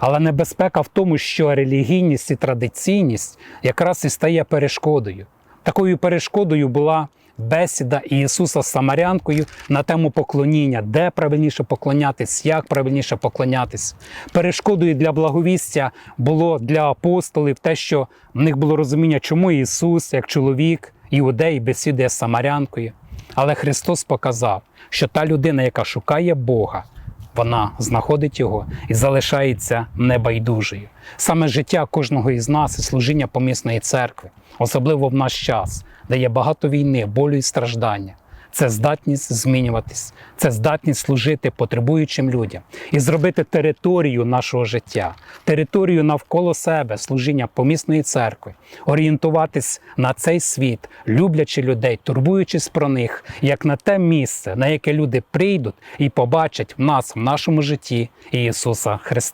Але небезпека в тому, що релігійність і традиційність якраз і стає перешкодою. Такою перешкодою була бесіда Ісуса з Самарянкою на тему поклоніння, де правильніше поклонятись, як правильніше поклонятись. Перешкодою для благовістя було для апостолів те, що в них було розуміння, чому Ісус, як чоловік, іудей, бесідує з Самарянкою. Але Христос показав, що та людина, яка шукає Бога, вона знаходить його і залишається небайдужою. Саме життя кожного із нас і служіння помісної церкви, особливо в наш час, де є багато війни, болю і страждання. Це здатність змінюватись, це здатність служити потребуючим людям і зробити територію нашого життя, територію навколо себе, служіння помісної церкви, орієнтуватись на цей світ, люблячи людей, турбуючись про них, як на те місце, на яке люди прийдуть і побачать в нас, в нашому житті Ісуса Христа.